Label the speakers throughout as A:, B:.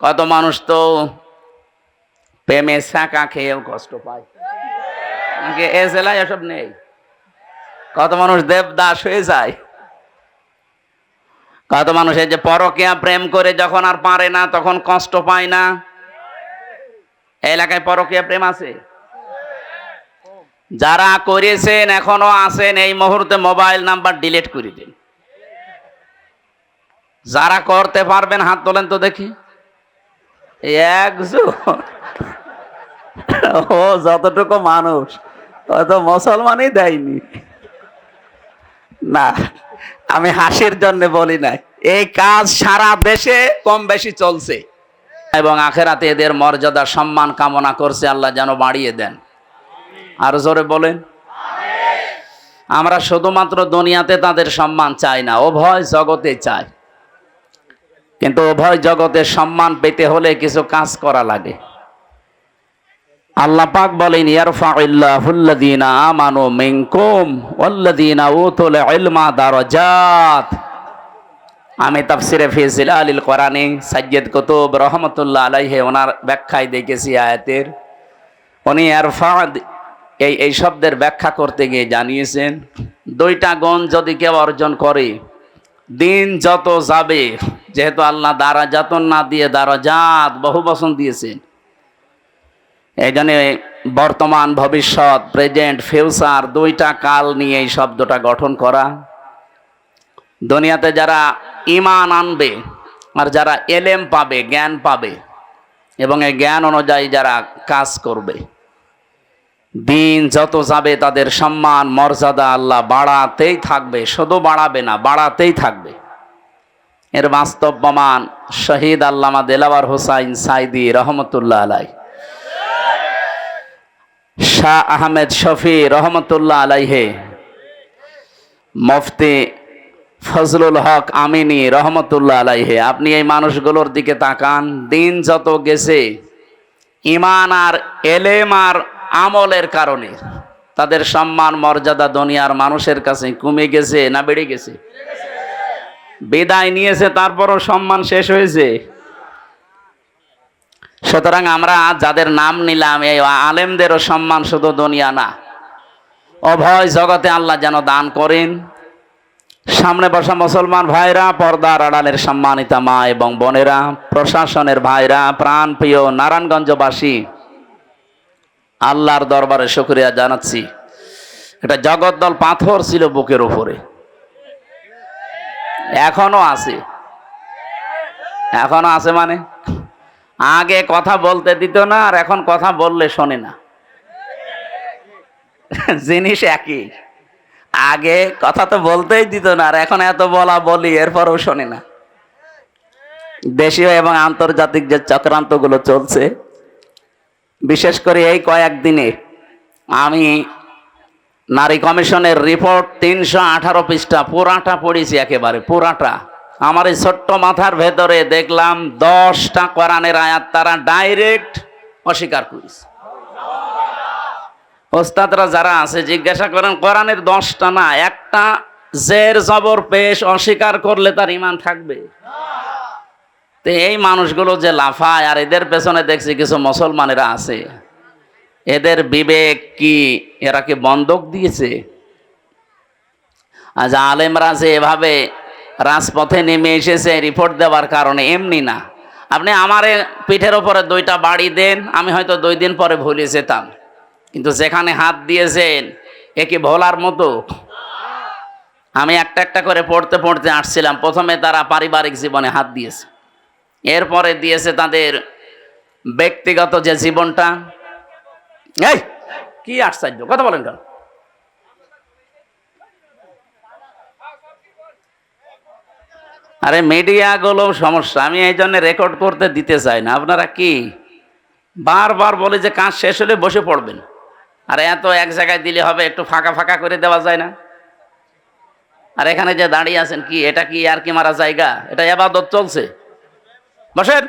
A: কত মানুষ তো প্রেমে শাঁকা খেয়েও কষ্ট পায়। এ জেলায় এসব নেই? কত মানুষ দেবদাস হয়ে যায়। কত মানুষের যে পরকিয়া প্রেম করে যখন আর পারে না, তখন কষ্ট পায় না। এলাকায় পরকিয়া প্রেম আছে? যারা করেছেন, এখনও আছেন, এই মুহূর্তে মোবাইল নাম্বার ডিলিট করে দিন। যারা করতে পারবেন, হাত তোলেন তো দেখি। ও, যতটুকু মানুষ, হয়তো মুসলমানই দেয়নি। না, আমি হাসির জন্য বলি নাই। এই কাজ সারা দেশে কম বেশি চলছে। এবং আখেরাতে এদের মর্যাদা, সম্মান, কামনা করছে আল্লাহ যেন বাড়িয়ে দেন। আর জোরে বলেন। আমরা শুধুমাত্র দুনিয়াতে তাদের সম্মান চাই না ও ভয় জগতে চাই। কিন্তু উভয় জগতে সম্মান পেতে হলে কিছু কাজ করা লাগে। আল্লাহ পাক বলেন, ইয়ারফাউল্লাহুল্লাযীনা আমানু মিনকুম ওয়াল্লাযীনা উতুল ইলমা দারাজাত। আমি তাফসিরে ফি জিলালিল কোরআনে সাজ্জাদ কুতুব রহমাতুল্লাহ আলাইহি ওনার ব্যাখ্যায় দেখেছি আয়াতের। উনি ইয়ারফা এই এই শব্দের ব্যাখ্যা করতে গিয়ে জানিয়েছেন, দুইটা গুণ যদি কেউ অর্জন করে, দিন যত যাবে যেহেতু আল্লাহ দ্বারা যাতন না দিয়ে দ্বারা জাত বহু বসন দিয়েছেন এই জন্য বর্তমান, ভবিষ্যৎ, প্রেজেন্ট, ফিউচার দুইটা কাল নিয়ে এই শব্দটা গঠন করা। দুনিয়াতে যারা ইমান আনবে আর যারা এলেম পাবে, জ্ঞান পাবে এবং এই জ্ঞান অনুযায়ী যারা কাজ করবে, দিন যত যাবে তাদের সম্মান, মর্যাদা আল্লাহ বাড়াতেই থাকবে, শুধু বাড়াবে না, বাড়াতেই থাকবে। এর বাস্তব প্রমাণ শহীদ আল্লামা দেলাওয়ার হোসাইন সাইদি রহমতুল্লাহ আলাই। শাহ আহমেদ শফি রহমতুল্লাহ আলাইহে। মফতি ফজলুল হক আমিনী রহমতুল্লাহ আলাইহে। আপনি এই মানুষগুলোর দিকে তাকান, দিন যত গেছে ইমান আর এলেম আর আমলের কারণে তাদের সম্মান, মর্যাদা দুনিয়ার মানুষের কাছে কমে গেছে না বেড়ে গেছে? বিদায় নিয়েছে, তারপরও সম্মান শেষ হয়েছে। সুতরাং আমরা যাদের নাম নিলাম, এই আলেমদেরও সম্মান শুধু দুনিয়া না অভয় জগতে আল্লাহ যেন দান করেন। সামনে বসা মুসলমান ভাইরা, পর্দার আড়ালের সম্মানিতা মা এবং বোনেরা, প্রশাসনের ভাইরা প্রাণ প্রিয় নারায়ণগঞ্জবাসী, আল্লাহর দরবারে শুক্রিয়া জানাচ্ছি। এটা জগদ্দল পাথর ছিল বুকের উপরে। এখনও আছে। এখনও আছে মানে? আগে কথা বলতে দিত না, আর এখন কথা বললে শোনে না। জিনিস একই। আগে কথা তো বলতেই দিত না, আর এখন এত বলা বলি, এরপরও শোনে না। দেশীয় এবং আন্তর্জাতিক যে চক্রান্তগুলো চলছে, বিশেষ করে এই কয়েকদিনে আমি নারী কমিশনের রিপোর্ট তিনশো আঠারো পৃষ্ঠা, পুরাটা পড়েছি একেবারে, পুরাটা। আমার এই ছোট্ট মাথার ভেতরে দেখলাম দশটা কোরআনের আয়াত তারা ডাইরেক্ট অস্বীকার করেছে। ওস্তাদরা যারা আছে, জিজ্ঞাসা করেন, কোরআনের দশটা না, একটা জের জবর পেশ অস্বীকার করলে তার ইমান থাকবে? তো এই মানুষগুলো যে লাফায়, আর এদের পেছনে দেখছি কিছু মুসলমানেরা আছে। এদের বিবেক কি? এরা কি বন্ধক দিয়েছে? আজ আলেমরা যে এভাবে রাজপথে নেমে এসেছে রিপোর্ট দেওয়ার কারণে, এমনি না। আপনি আমার পিঠের ওপরে দুইটা বাড়ি দেন, আমি হয়তো দুই দিন পরে ভুলে যেতাম। কিন্তু যেখানে হাত দিয়েছেন, এ কি ভোলার মতো? আমি একটা একটা করে পড়তে পড়তে আসছিলাম, প্রথমে তারা পারিবারিক জীবনে হাত দিয়েছে। এরপরে দিয়েছে তাদের ব্যক্তিগত যে জীবনটা এই, কি আশ্চর্য, কথা বলেন কেন? আরে মিডিয়াগুলো সমস্যা, আমি এই জন্য রেকর্ড করতে দিতে চাই না। আপনারা কি বারবার বলে যে কাজ শেষ হলে বসে পড়বেন? আর এত এক জায়গায় দিলে হবে, একটু ফাঁকা ফাঁকা করে দেওয়া যায় না? আর এখানে যে দাঁড়িয়ে আছেন, কি এটা কি আর কি মারা জায়গা? এটা এবাদত চলছে। বসেন।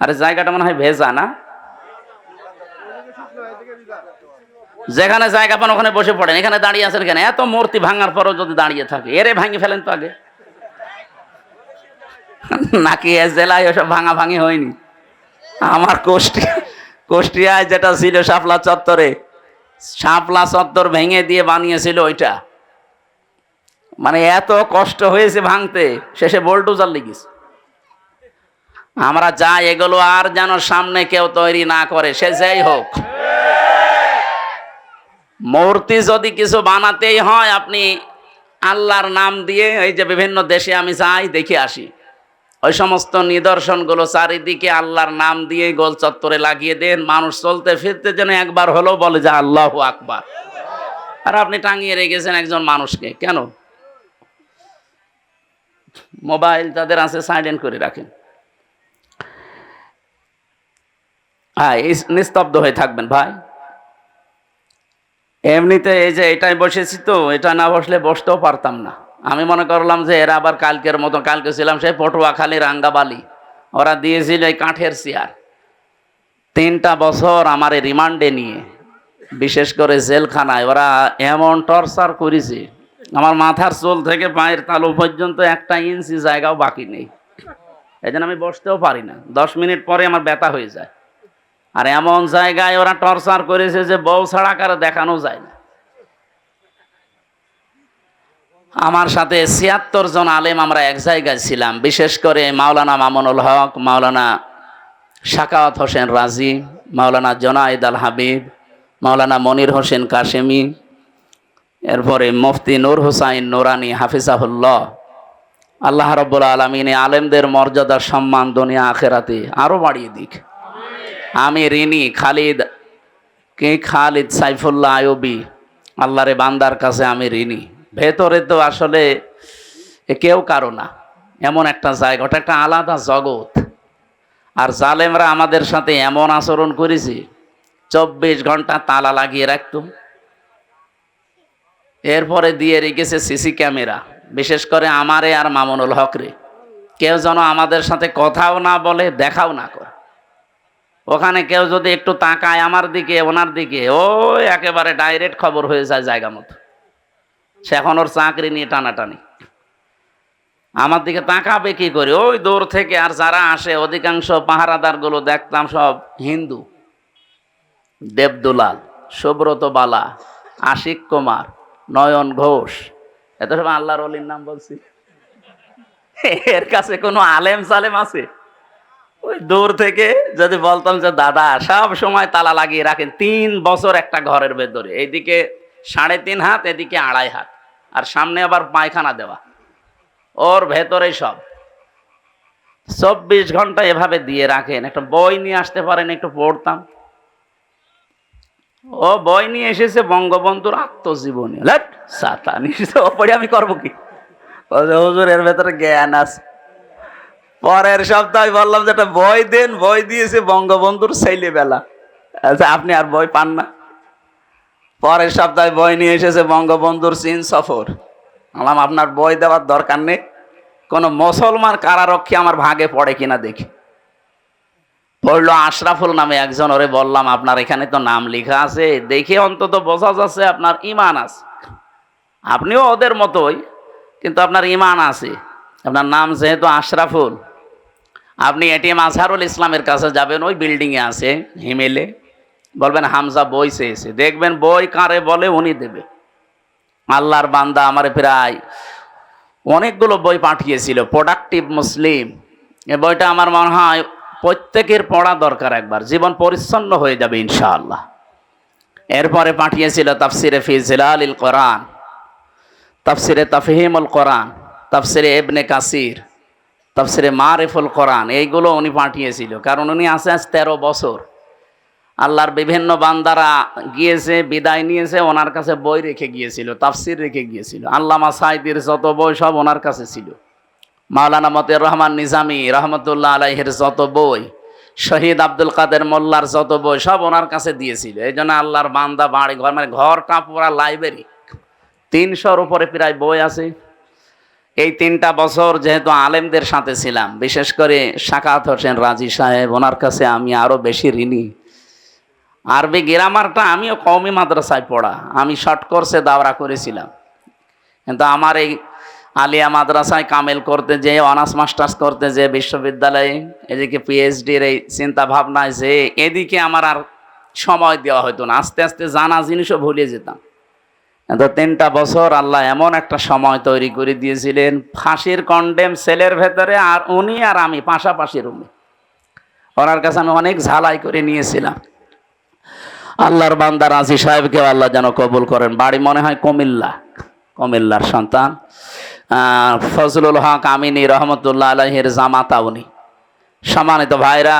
A: আরে জায়গাটা মনে হয় ভেজা না? যেখানে জায়গা পান, ওখানে বসে পড়েন। এখানে দাঁড়িয়ে আছেন কেন? এত মূর্তি ভাঙার পরও যদি দাঁড়িয়ে থাকে, এরে ভাঙি ফেলেন তো আগে। নাকি এ জেলায় ওসব ভাঙা ভাঙি হয়নি? আমার কোষ্টিয়া কোষ্টিয়ায় যেটা ছিল শাপলা চত্বরে, শাপলা চত্বর ভেঙে দিয়ে বানিয়েছিল ওইটা। মানে এত কষ্ট হয়েছে ভাঙতে, শেষে বোল্ডোজার লিগিস আমরা যা এগুলো আর যেন সামনে কেউ তৈরি না করে, সে যাই হোক। মূর্তি যদি কিছু বানাতেই হয়, আপনি আল্লাহর নাম দিয়ে এই যে বিভিন্ন দেশে আমি যাই, দেখে আসি। ওই সমস্ত নিদর্শনগুলো চারিদিকে আল্লাহর নাম দিয়ে গোল চত্বরে লাগিয়ে দেন। মানুষ চলতে ফিরতে যেন একবার হলেও বলে যে, আল্লাহ আকবার। আর আপনি টাঙিয়ে রেখেছেন একজন মানুষকে। কেন? মোবাইল তাদের আছে, সাইলেন্ট করে রাখেন। হ্যাঁ নিস্তব্ধ হয়ে থাকবেন ভাই। এমনিতে এই যে এটাই বসেছি তো, এটা না বসলে বসতেও পারতাম না। আমি মনে করলাম যে এরা আবার কালকের মতো, কালকে ছিলাম সেই পটুয়াখালী রাঙ্গাবালি। ওরা দিয়েছিল এই কাঠের চেয়ার। তিনটা বছর আমার এই রিমান্ডে নিয়ে, বিশেষ করে জেলখানায় ওরা এমন টর্চার করেছে, আমার মাথার চুল থেকে পায়ের তালু পর্যন্ত একটা ইঞ্চি জায়গাও বাকি নেই। এই আমি বসতেও পারি না। দশ মিনিট পরে আমার ব্যথা হয়ে যায়। আর এমন জায়গায় ওরা টর্চার করেছে যে বউ ছাড়া কারও দেখানো যায় না। আমার সাথে ছিয়াত্তর জন আলেম আমরা এক জায়গায় ছিলাম, বিশেষ করে মাওলানা মামুনুল হক, মাওলানা শাকাওয়াত হোসেন রাজি, মাওলানা জনায়েদ আল হাবিব, মাওলানা মনির হোসেন কাশেমি, এরপরে মুফতি নূর হুসাইন নোরানি হাফিজাহুল্লাহ। আল্লাহ রব্বুল আলমিন আলেমদের মর্যাদা সম্মান দুনিয়া আখেরাতে আরও বাড়িয়ে দিক। আমি ঋণী খালিদ, কে খালিদ সাইফুল্লাহ আয়বি আল্লাহরে বান্দার কাছে আমি ঋণী ভেতরে তো আসলে কেউ কারও না। এমন একটা জায়গা, ওটা একটা আলাদা জগৎ। আর জালেমরা আমাদের সাথে এমন আচরণ করেছে, চব্বিশ ঘণ্টা তালা লাগিয়ে রাখতো। এরপরে দিয়ে রেখেছে সিসি ক্যামেরা, বিশেষ করে আমারে আর মামুনুল হকরে কেউ যেন আমাদের সাথে কথাও না বলে, দেখাও না করে। ওখানে কেউ যদি একটু তাকায় আমার দিকে, ওনার দিকে, ও একেবারে ডাইরেক্ট খবর হয়ে যায় জায়গা মতো। সে এখন ওর চাকরি নিয়ে টানাটানি। আমার দিকে তাকাবে কি করে? ওই দূর থেকে আর যারা আসে, অধিকাংশ পাহারাদারগুলো দেখতাম সব হিন্দু। দেবদুলাল, সুব্রত বালা, আশিক কুমার, নয়ন ঘোষ। এত সব আল্লাহর অলির নাম বলছি। এর কাছে কোনো আলেম সালেম আছে? ওই দূর থেকে যদি বলতাম যে, দাদা, সব সময় তালা লাগিয়ে রাখেন, তিন বছর একটা ঘরের ভেতরে। এইদিকে সাড়ে তিন হাত, এদিকে আড়াই হাত। আর সামনে আবার পায়খানা দেওয়া। ওর ভেতরে সব। চব্বিশ ঘণ্টা এভাবে দিয়ে রাখেন। একটা বই নিয়ে আসতে পারেন, একটু পড়তাম। ও বই নিয়ে এসেছে বঙ্গবন্ধুর আত্মজীবনী। সাতা নিশ্চিত পড়ে আমি করব কি? হুজুর, এর ভেতরে জ্ঞান আছে। পরের সপ্তাহে বললাম যে একটা বই দেন, বই দিয়েছে বঙ্গবন্ধুর ছেলেবেলা। আচ্ছা আপনি আর বই পান না? পরের সপ্তাহে বই নিয়ে এসেছে বঙ্গবন্ধুর চীন সফর। বললাম, আপনার বই দেওয়ার দরকার নেই। কোনো মুসলমান কারারক্ষী আমার ভাগে পড়ে কিনা দেখি। পড়ল আশরাফুল নামে একজন, ওরে বললাম, আপনার এখানে তো নাম লেখা আছে, দেখে অন্তত বোঝা যাচ্ছে আপনার ইমান আছে। আপনিও ওদের মতোই, কিন্তু আপনার ইমান আছে। আপনার নাম যেহেতু আশরাফুল আপনি এটিএম আজহারুল ইসলামের কাছে যাবেন, ওই বিল্ডিংয়ে আছে হিমেলে বলবেন, হামজা বই চেয়েছে। দেখবেন বই কারে বলে উনি দেবে। আল্লাহর বান্দা আমার প্রায় অনেকগুলো বই পাঠিয়েছিল প্রোডাক্টিভ মুসলিম। এ বইটা আমার মনে হয় প্রত্যেকের পড়া দরকার একবার, জীবন পরিচ্ছন্ন হয়ে যাবে ইনশাআল্লাহ। এরপরে পাঠিয়েছিল তাফসিরে ফিজিলাল কোরআন, তাফসিরে তাফহিমুল কোরআন, তাফসিরে এবনে কাসির। তাফসিরে মারিফুল কোরআন, এইগুলো উনি পাঠিয়েছিল। কারণ উনি আছে আজ তেরো বছর। আল্লাহর বিভিন্ন বান্দারা গিয়েছে, বিদায় নিয়েছে, ওনার কাছে বই রেখে গিয়েছিল, তাফসির রেখে গিয়েছিল। আল্লামা সাইদির যত বই সব ওনার কাছে ছিল। মাওলানা মতের রহমান নিজামি রহমতুল্লাহ আলাইহের যত বই, শহীদ আব্দুল কাদের মোল্লার যত বই সব ওনার কাছে দিয়েছিল। এই জন্য আল্লাহর বান্দা বাড়ি ঘর মানে ঘরটা পুরা লাইব্রেরি তিনশোর উপরে প্রায় বই আছে। এই তিনটা বছর যেহেতু আলেমদের সাথে ছিলাম, বিশেষ করে শাকাত হোসেন রাজি সাহেব, ওনার কাছে আমি আরও বেশি ঋণী। আরবি গ্রামারটা আমিও কমই মাদ্রাসায় পড়া, আমি শর্ট কোর্সে দাওরা করেছিলাম। কিন্তু আমার এই আলিয়া মাদ্রাসায় কামেল করতে যে অনার্স মাস্টার্স করতে যে বিশ্ববিদ্যালয়ে এদিকে পিএইচডির এই চিন্তা ভাবনায় যে এদিকে আমার আর সময় দেওয়া হতো না। আস্তে আস্তে জানা জিনিসও ভুলে যেতাম। তো তিনটা বছর আল্লাহ এমন একটা সময় তৈরি করে দিয়েছিলেন, ফাঁসির কন্ডেম সেলের ভেতরে আর উনি আর আমি, পাশাপাশি রুমে। ওনার কাছে আমি অনেক ঝালাই করে নিয়েছিলাম। আল্লাহর বান্দা রাজি সাহেবকেও আল্লাহ যেন কবুল করেন। বাড়ি মনে হয় কুমিল্লা, কুমিল্লার সন্তান। ফজলুল হক আমিনী রহমতুল্লাহ আলহের জামাতা উনি। সম্মানিত ভাইরা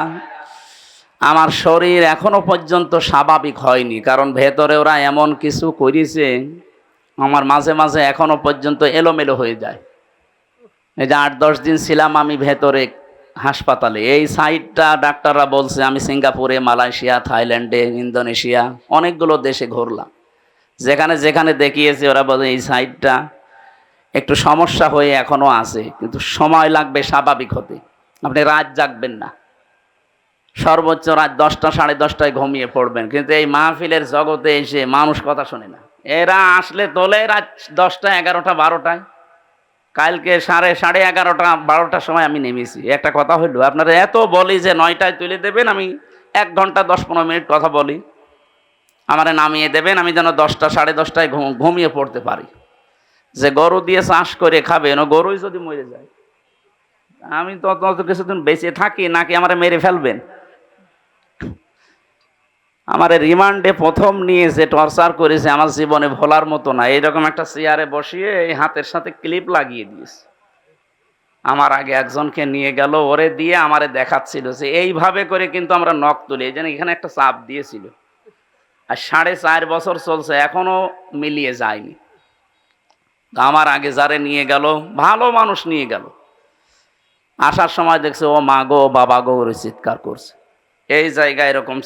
A: আমার শরীর এখনও পর্যন্ত স্বাভাবিক হয়নি, কারণ ভেতরে ওরা এমন কিছু করেছে, আমার মাঝে মাঝে এখনও পর্যন্ত এলোমেলো হয়ে যায়। এই যে আট দশ দিন ছিলাম আমি ভেতরে হাসপাতালে, এই সাইডটা ডাক্তাররা বলছে আমি সিঙ্গাপুরে, মালয়েশিয়া, থাইল্যান্ডে, ইন্দোনেশিয়া, অনেকগুলো দেশে ঘুরলাম। যেখানে যেখানে দেখিয়েছে, ওরা বলে এই সাইডটা একটু সমস্যা হয়ে এখনও আছে, কিন্তু সময় লাগবে স্বাভাবিক হতে। আপনি রাত জাগবেন না। সর্বোচ্চ রাত দশটা, সাড়ে দশটায় ঘুমিয়ে পড়বেন। কিন্তু এই মাহফিলের জগতে এসে মানুষ কথা শোনে না। এরা আসলে তোলে রাত দশটা, এগারোটা, বারোটায়। কালকে সাড়ে সাড়ে এগারোটা, বারোটার সময় আমি নেমেছি। একটা কথা হইল, আপনারা এত বলি যে নয়টায় তুলে দেবেন, আমি এক ঘণ্টা, দশ, পনেরো মিনিট কথা বলি। আমারে নামিয়ে দেবেন, আমি যেন দশটা, সাড়ে দশটায় ঘুমিয়ে পড়তে পারি। যে গরু দিয়ে চাষ করে খাবেন, ও গরুই যদি মরে যায়। আমি তত কিছুদিন বেঁচে থাকি, নাকি আমার মেরে ফেলবেন? আমার রিমান্ডে প্রথম নিয়ে যে টর্চার করেছে আমার জীবনে ভোলার মতো না। এইরকম একটা চেয়ারে বসিয়ে এই হাতের সাথে ক্লিপ লাগিয়ে দিয়েছে। আমার আগে একজনকে নিয়ে গেল, ওরে দিয়ে আমারে দেখাচ্ছিল যে এইভাবে করে কিন্তু আমরা নখ তুলি। এই এখানে একটা চাপ দিয়েছিল। আর সাড়ে চার বছর চলছে এখনও মিলিয়ে যায়নি। আমার আগে যারে নিয়ে গেল, ভালো মানুষ নিয়ে গেল। আসার সময় দেখছে, ও মা গো, বাবা গো, ওরে চিৎকার করছে। এই জায়গায় এরকম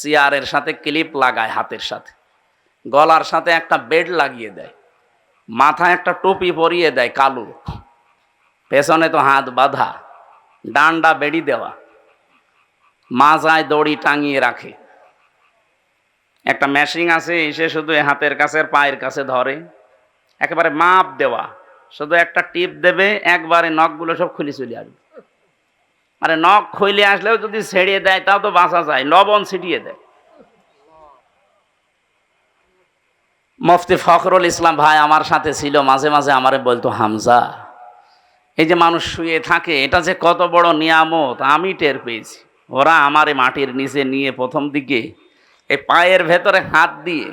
A: চেয়ারের সাথে ক্লিপ লাগায় হাতের সাথে। গলার সাথে একটা বেড লাগিয়ে দেয়। মাথায় একটা টুপি পরিয়ে দেয় কালো। পেছনে তো হাত বাঁধা। ডান্ডা বেড়ি দেওয়া। মাজায় দড়ি টাঙিয়ে রাখে। একটা মেশিন আছে, এসে শুধু হাতের কাছে পায়ের কাছে ধরে। একেবারে মাপ দেওয়া। শুধু একটা টিপ দেবে, একবারে নখগুলো সব খুলে চলে আসবে। আরে নখ খইলে আসলেও যদি ছেড়িয়ে দেয়, তাও তো বাঁচা যায়, লবণ ছিটিয়ে দেয়। মুফতি ফখরুল ইসলাম ভাই আমার সাথে ছিল, মাঝে মাঝে আমারে বলতো, হামজা, এই যে মানুষ শুয়ে থাকে, এটা যে কত বড় নিয়ামত, আমি টের পেয়েছি। ওরা আমারে মাটির নিচে নিয়ে প্রথম দিকে এই পায়ের ভেতরে হাত দিয়ে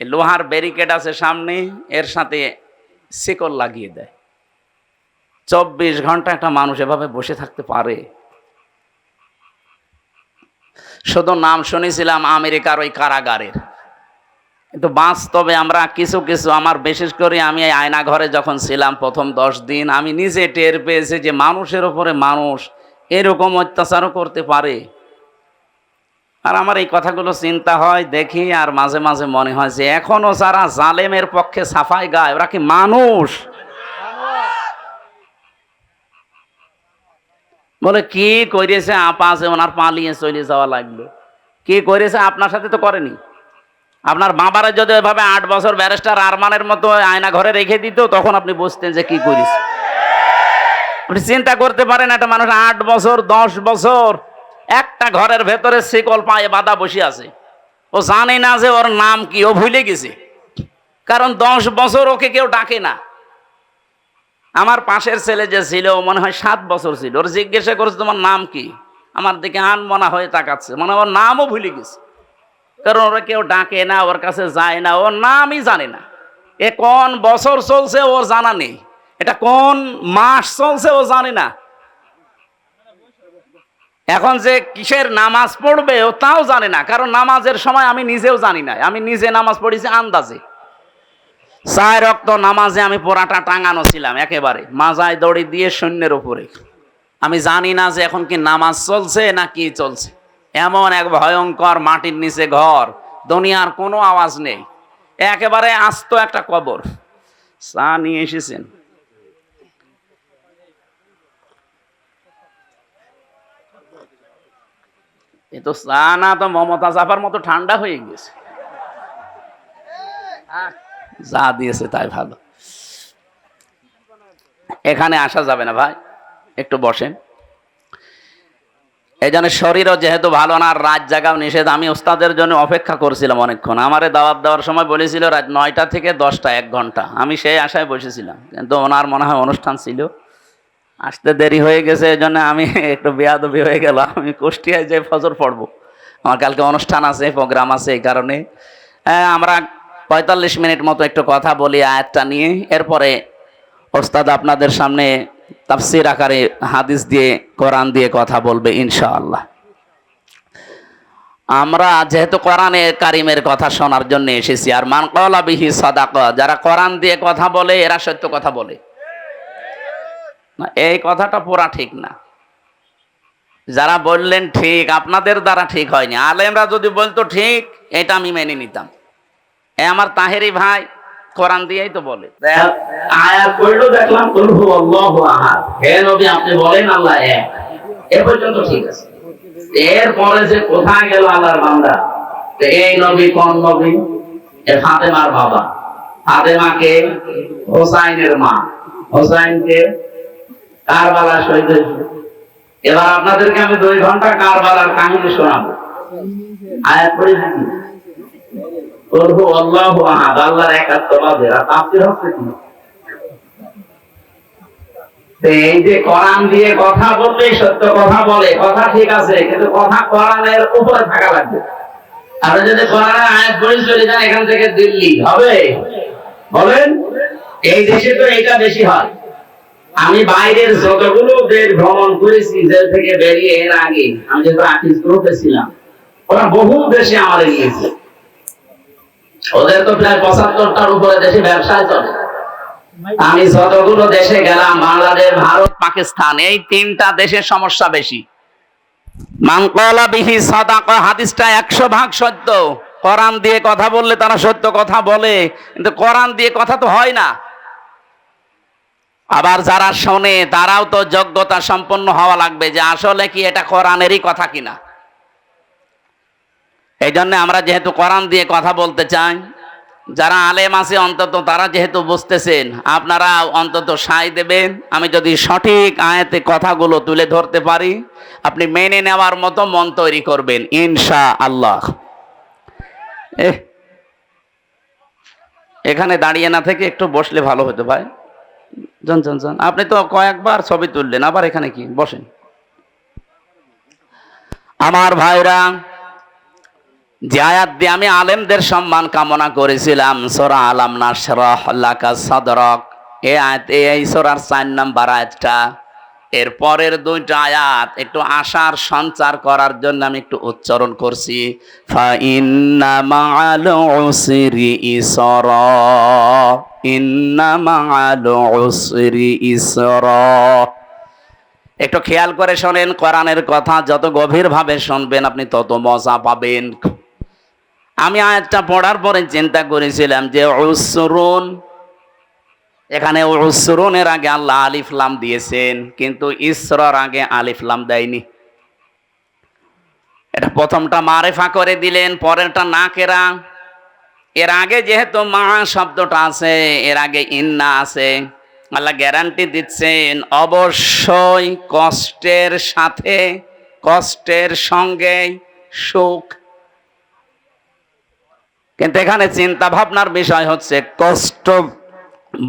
A: লোহার ব্যারিকেড আছে সামনে, এর সাথে শিকল লাগিয়ে দেয়। চব্বিশ ঘণ্টা একটা মানুষ এভাবে বসে থাকতে পারে? শুধু নাম শুনেছিলাম আমেরিকার ওই কারাগারের। কিন্তু বাস্তবে আমরা কিছু কিছু, আমার বিশেষ করে আমি এই আয়না ঘরে যখন ছিলাম প্রথম দশ দিন, আমি নিজে টের পেয়েছি যে মানুষের ওপরে মানুষ এরকম অত্যাচারও করতে পারে। আর আমার এই কথাগুলো চিন্তা হয়, দেখি, আর মাঝে মাঝে মনে হয় যে এখনও যারা জালেমের পক্ষে সাফাই গায়, ওরা কি মানুষ? বলে, কি করেছে আপা আছে, ওনার পালিয়ে চলে যাওয়া লাগল। কি করেছে আপনার সাথে তো করেনি। আপনার বাবারা যদি ওইভাবে আট বছর ব্যারিস্টার আরমানের মতো আয়না ঘরে রেখে দিত, তখন আপনি বুঝতেন যে কি করিস আপনি চিন্তা করতে পারেন, একটা মানুষ আট বছর, দশ বছর, একটা ঘরের ভেতরে শিকল পায়ে বাঁধা বসে আছে। ও জানে না যে ওর নাম কি, ও ভুলে গেছে। কারণ দশ বছর ওকে কেউ ডাকে না। আমার পাশের ছেলে যে ছিল মনে হয় সাত বছর ছিল। ওর জিজ্ঞাসা করেছে, তোমার নাম কি? আমার দিকে আনমনা হয়ে তাকাচ্ছে। মানে ওর নামও ভুলে গেছে। কারণ ওরা কেউ ডাকে না, ওর কাছে যায় না, ওর নামই জানে না। এ কোন বছর চলছে ওর জানা নেই। এটা কোন মাস চলছে ও জানে না। এখন যে কিসের নামাজ পড়বে ও তাও জানে না। কারণ নামাজের সময় আমি নিজেও জানি না। আমি নিজে নামাজ পড়েছি আন্দাজে। চার রক্ত নামাজে আমি পোড়াটা টাঙানো ছিলাম একেবারে। মাজায় দড়ি দিয়ে সৈন্যের উপরে। আমি জানি না যে এখন কি নামাজ চলছে না কি চলছে। এমন এক ভয়ঙ্কর মাটির নিচে ঘর। দুনিয়ার কোনো আওয়াজ নেই। একেবারে আস্ত একটা কবর। চা নিয়ে এসেছেন। এ তো চা না তো মমতা চাপার মতো ঠান্ডা হয়ে গেছে। যা দিয়েছে তাই ভালো। এখানে আসা যাবে না ভাই একটু বসেন। এই জন্য শরীরও যেহেতু ভালো না রাত জাগাও নিষেধ আমি ওস্তাদের জন্য অপেক্ষা করছিলাম অনেকক্ষণ। আমারে দাওয়াত দেওয়ার সময় বলেছিল রাত নয়টা থেকে দশটা এক ঘণ্টা। আমি সেই আশায় বসেছিলাম কিন্তু ওনার মনে হয় অনুষ্ঠান ছিল। আসতে দেরি হয়ে গেছে এই জন্য আমি একটু বেয়াদবি হয়ে গেল আমি কুষ্টিয়ায় যে ফজর পড়ব আমার কালকে অনুষ্ঠান আছে প্রোগ্রাম আছে এই কারণে। হ্যাঁ, আমরা পঁয়তাল্লিশ মিনিট মতো একটু কথা বলি আয়াতটা নিয়ে। এরপরে ওস্তাদ আপনাদের সামনে তাফসির আকারে হাদিস দিয়ে, কোরআন দিয়ে কথা বলবে ইনশাআল্লাহ। আমরা যেহেতু কোরআনে কারিমের কথা শোনার জন্য এসেছি, আর মান কলা বিহি সাদাক, যারা কোরআন দিয়ে কথা বলে, এরা সত্য কথা বলে। না, এই কথাটা পুরা ঠিক না। যারা বললেন ঠিক, আপনাদের দ্বারা ঠিক হয়নি। আলেমরা যদি বলতো ঠিক, এটা আমি মেনে নিতাম। এ আমার তাহেরি ভাই কোরআন দিয়েই তো বলে। আয়াত পড়ল দেখলাম আল্লাহু আহাদ। হে নবী, আপনি বলেন, আল্লাহ এক। এ পর্যন্ত ঠিক আছে। যে কোথায় গেল আল্লাহর বান্দা? এই নবী কোন নবী? এ ফাতেমার বাবা। ফাতেমাকে হোসাইনের মা। হোসাইনকে কারবালা শহীদ। এবার আপনাদেরকে আমি দুই ঘণ্টা কারবালার কাহিনী শোনাবো। আয়াত পড়ে থাকি এই যে কোরআন দিয়ে কথা বললে সত্য কথা বলে, কথা ঠিক আছে, কিন্তু কথা কোরআনের উপরে থাকা লাগবে। আর যদি কোরআনের আয়াত চলে যান এখান থেকে দিল্লি, হবে? বলেন, এই দেশে তো এটা বেশি হয়। আমি বাইরের যতগুলো দেশ ভ্রমণ করেছি, জেল থেকে বেরিয়ে এর আগে, আমি যেহেতু আর্টিস্ট গ্রুপে ছিলাম, ওরা বহু দেশে আমাদের নিয়েছে। ওদের তো প্রায় পঁচাত্তরটার উপরে দেশে ব্যবসায় চলে। আমি যতগুলো দেশে গেলাম, বাংলাদেশ, ভারত, পাকিস্তান, এই তিনটা দেশের সমস্যা বেশি। হাদিসটা একশো ভাগ সত্য। কোরআন দিয়ে কথা বললে তারা সত্য কথা বলে, কিন্তু কোরআন দিয়ে কথা তো হয় না। আবার যারা শোনে, তারাও তো যোগ্যতা সম্পন্ন হওয়া লাগবে যে আসলে কি এটা কোরআনেরই কথা কিনা। এই জন্য আমরা যেহেতু কোরআন দিয়ে কথা বলতে চাই, যারা আলেম আছে অন্তত তারা যেহেতু বুঝতেছেন, আপনারা অন্তত সাই দেবেন। আমি যদি সঠিক আয়াতে কথাগুলো তুলে ধরতে পারি, আপনি মেনে নেওয়ার মতো মন তৈরি করবেন ইনশা আল্লাহ এখানে দাঁড়িয়ে না থেকে একটু বসলে ভালো হতো ভাই। জন জন জন আপনি তো কয়েকবার ছবি তুললেন, আবার এখানে কি? বসেন। আমার ভাইরা যে দিয়ে আমি আলেমদের সম্মান কামনা করেছিলাম। সোরা আলাম নাসরহ লাকা সদরক। এই আয়াত এই সোরার চার নাম্বার আয়াতটা। এর পরের দুইটা আয়াত একটু আশার সঞ্চার করার জন্য আমি একটু উচ্চারণ করছি। একটু খেয়াল করে শোনেন, কোরআনের কথা যত গভীরভাবে শুনবেন আপনি তত মজা পাবেন। আমি আয়াতটা পড়ার পরে চিন্তা করেছিলাম যে উসরুন, এখানে উসরুনের আগে আল্লাহ আলিফলাম দিয়েছেন, কিন্তু ইসরার আগে আলিফলাম দেয়নি। এটা প্রথমটা মারেফা করে দিলেন, পরেরটা না কেরা। এর আগে যেহেতু মা শব্দটা আছে, এর আগে ইন্না আছে, আল্লাহ গ্যারান্টি দিচ্ছেন, অবশ্যই কষ্টের সাথে, কষ্টের সঙ্গে সুখ কিন্তু এখানে চিন্তা ভাবনার বিষয় হচ্ছে, কষ্ট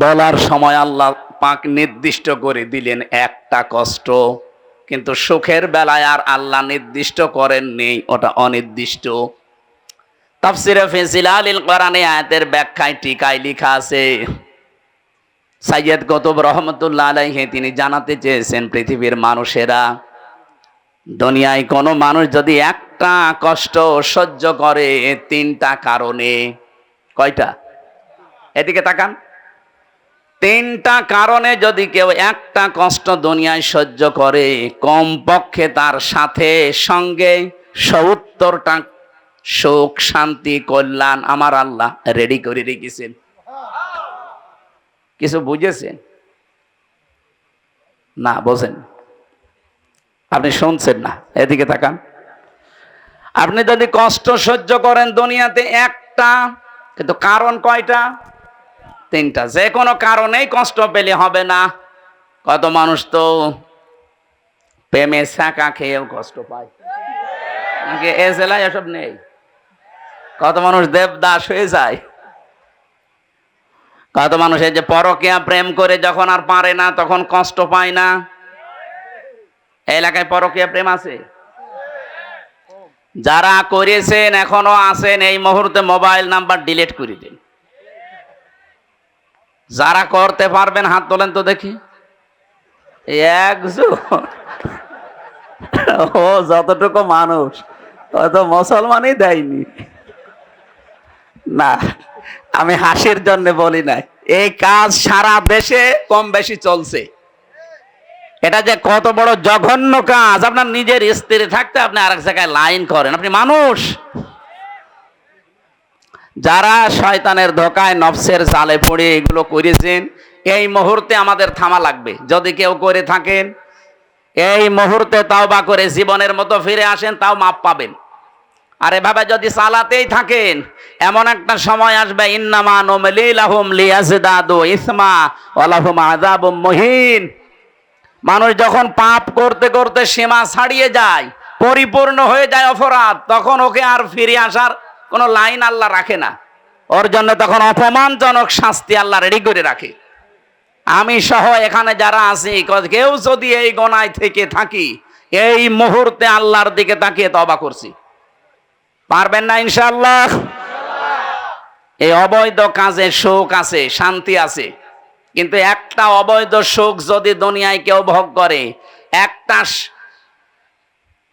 A: বলার সময় আল্লাহ পাক নির্দিষ্ট করে দিলেন একটা কষ্ট। কিন্তু সুখের বেলায় আর আল্লাহ নির্দিষ্ট করেন নেই, ওটা অনির্দিষ্ট। তাফসিরে ফিজিলালিল কোরআনে আয়াতের ব্যাখ্যায় টিকায় লিখা আছে, সাইয়দ কতব রহমতুল্লাহ আলাইহি তিনি জানাতে চেয়েছেন পৃথিবীর মানুষেরা দুনিয়ায় কোনো মানুষ যদি একটা কষ্ট সহ্য করে তিনটা কারণে, কয়টা? এদিকে তাকান। তিনটা কারণে যদি কেউ একটা কষ্ট দুনিয়ায় সহ্য করে, কমপক্ষে তার সাথে, সঙ্গে সত্তরটা সুখ, শান্তি, কল্যাণ আমার আল্লাহ রেডি করে রেখেছেন। কিছু বুঝেছেন? না, বোঝেন। আপনি শুনছেন না, এদিকে তাকান। আপনি যদি কষ্ট সহ্য করেন দুনিয়াতে একটা, কিন্তু কারণ কয়টা? তিনটা। যে কোনো কারণেই কষ্ট পেলে হবে না। কত মানুষ তো প্রেমে শাঁকা খেয়েও কষ্ট পায়। এ জেলায় এসব নেই? কত মানুষ দেবদাস হয়ে যায়। কত মানুষ যে পরকিয়া প্রেম করে যখন আর পারে না, তখন কষ্ট পায় না। এলাকায় পরকিয়া প্রেম আছে? যারা করেছেন, এখনও আছেন, এই মুহূর্তে মোবাইল নাম্বার ডিলিট করে দিন। যারা করতে পারবেন, হাত তোলেন তো দেখি। একজন। ও, যতটুকু মানুষ, হয়তো মুসলমানই দেয়নি। না, আমি হাসির জন্য বলি নাই। এই কাজ সারা দেশে কম বেশি চলছে। এটা যে কত বড় জঘন্য কাজ। আপনার নিজের স্ত্রী থাকতে আপনি আরেক জায়গায় লাইন করেন। আপনি মানুষ। যারা শয়তানের ধোকায় নফসের জালে পড়ে এগুলো করেছেন, এই মুহূর্তে আমাদের থামা লাগবে। যদি কেউ করে থাকেন, এই মুহূর্তে তাও বা করে জীবনের মতো ফিরে আসেন, তাও মাপ পাবেন। আর এভাবে যদি চালাতেই থাকেন, এমন একটা সময় আসবে, ইন্নামা নমলিলাহুম লিয়াজদাদু ইসমা ওয়ালাহুম আযাবুম মুহিন। মানুষ যখন পাপ করতে করতে সীমা ছাড়িয়ে যায়, পরিপূর্ণ হয়ে যায় অপরাধ, তখন ওকে আর ফিরে আসার কোনো লাইন আল্লাহ রাখে না। ওর জন্য তখন অপমানজনক শাস্তি আল্লাহ রেডি করে রাখে। আমি সহ এখানে যারা আছি কেউ যদি এই গনায় থেকে থাকি, এই মুহূর্তে আল্লাহর দিকে তাকিয়ে তবা করছি। পারবেন না ইনশাআল্লাহ? এই অবৈধ কাজে শোক আছে, শান্তি আছে। কিন্তু একটা অবৈধ সুখ যদি দুনিয়ায় কেউ ভোগ করে, একটা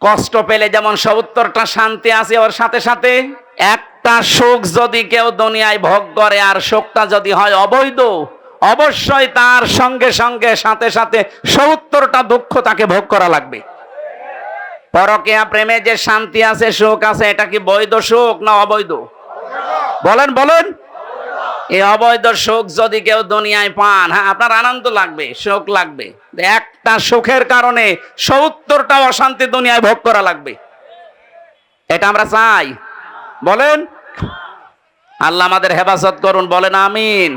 A: কষ্ট পেলে যেমন সত্তরটা শান্তি আছে ওর সাথে সাথে, একটা সুখ যদি কেউ দুনিয়ায় ভোগ করে আর সুখটা যদি হয় অবৈধ, অবশ্যই তার সঙ্গে সঙ্গে সাথে সাথে সত্তরটা দুঃখ তাকে ভোগ করা লাগবে। পরকেয়া প্রেমে যে শান্তি আছে, সুখ আছে, এটা কি বৈধ সুখ না অবৈধ? বলেন বলেন। এই অবৈধ সুখ যদি কেউ দুনিয়ায় পান হ্যাঁ আপনার আনন্দ লাগবে সুখ লাগবে। একটা সুখের কারণে সত্তরটা অশান্তি দুনিয়ায় ভোগ করা লাগবে। এটা আমরা চাই। বলেন? আল্লাহ আমাদের হেফাজত করুন, বলেন আমিন।